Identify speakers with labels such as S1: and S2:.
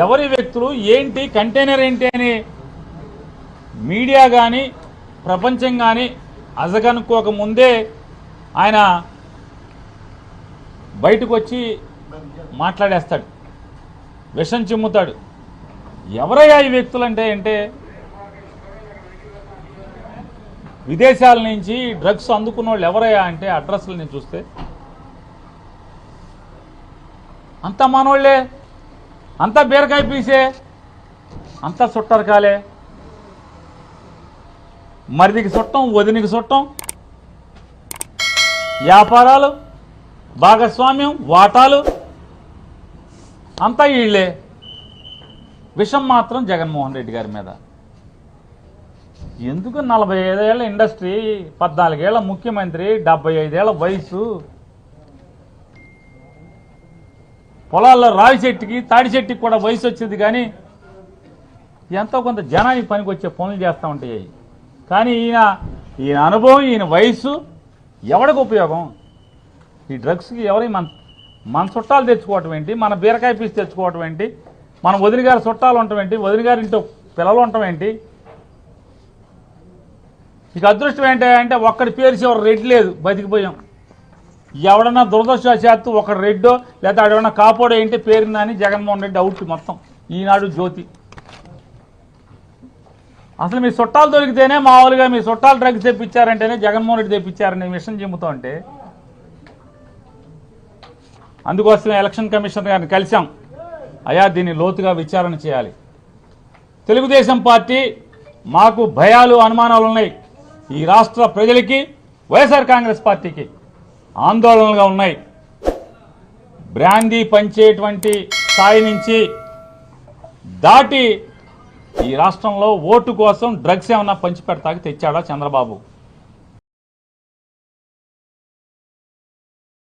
S1: ఎవరి వ్యక్తులు ఏంటి కంటైనర్ ఏంటి అని మీడియా కానీ ప్రపంచం కానీ అజగనుకోక ముందే ఆయన బయటకు వచ్చి మాట్లాడేస్తాడు విషం చిమ్ముతాడు. ఎవరయ్యా ఈ వ్యక్తులు అంటే అంటే విదేశాల నుంచి డ్రగ్స్ అందుకున్న వాళ్ళు ఎవరయ్యా అంటే అడ్రస్లు నేను చూస్తే అంత మనోళ్ళే. అంతా బీరకాయ పీసే అంతా చుట్టరకాలే మరిదికి చుట్టం వదినికి చుట్టం వ్యాపారాలు భాగస్వామ్యం వాటాలు అంతా వీళ్ళే విషం మాత్రం జగన్మోహన్ రెడ్డి గారి మీద. ఎందుకు నలభై ఐదేళ్ళ ఇండస్ట్రీ పద్నాలుగేళ్ళ ముఖ్యమంత్రి డెబ్బై ఐదేళ్ళ వయసు పొలాల్లో రావి చెట్టుకి తాడి చెట్టుకి కూడా వయసు వచ్చింది కానీ ఎంతో కొంత జనానికి పనికి వచ్చే పనులు చేస్తూ ఉంటాయి. కానీ ఈయన ఈయన అనుభవం ఈయన వయసు ఎవడికి ఉపయోగం? ఈ డ్రగ్స్కి ఎవరి మన మన చుట్టాలు తెచ్చుకోవటం ఏంటి? మన బీరకాయ పీస్ తెచ్చుకోవటం ఏంటి? మన వదిన గారి చుట్టాలు ఉండటం ఏంటి? వదిన గారి ఇంట్లో పిల్లలు ఉండటం ఏంటి? ఇక అదృష్టం ఏంటంటే ఒక్కడి పేరు చివరి రెడ్ లేదు బతికిపోయాం. ఎవడన్నా దురదృష్టవశాత్తు ఒక రెడ్డో లేదా ఎవడన్నా కాపోడో ఏంటి పేరుందని జగన్మోహన్ రెడ్డి అవుట్ మొత్తం. ఈనాడు జ్యోతి. అసలు మీ చుట్టాలు దొరికితేనే మామూలుగా మీ చుట్టాలు డ్రగ్స్ తెప్పించారంటేనే జగన్మోహన్ రెడ్డి తెప్పించారని విషయం చెబుతూ అంటే అందుకోసమే ఎలక్షన్ కమిషనర్ గారిని కలిసాం అయా దీన్ని లోతుగా విచారణ చేయాలి. తెలుగుదేశం పార్టీ మాకు భయాలు అనుమానాలు ఉన్నాయి. ఈ రాష్ట్ర ప్రజలకి వైఎస్ఆర్ కాంగ్రెస్ పార్టీకి. ఆందోళనలుగా ఉన్నాయి. బ్రాందీ పంచేటువంటి స్థాయి నుంచి దాటి ఈ రాష్ట్రంలో ఓటు కోసం డ్రగ్స్ ఏమన్నా పంచిపెడతాకి తెచ్చాడా చంద్రబాబు?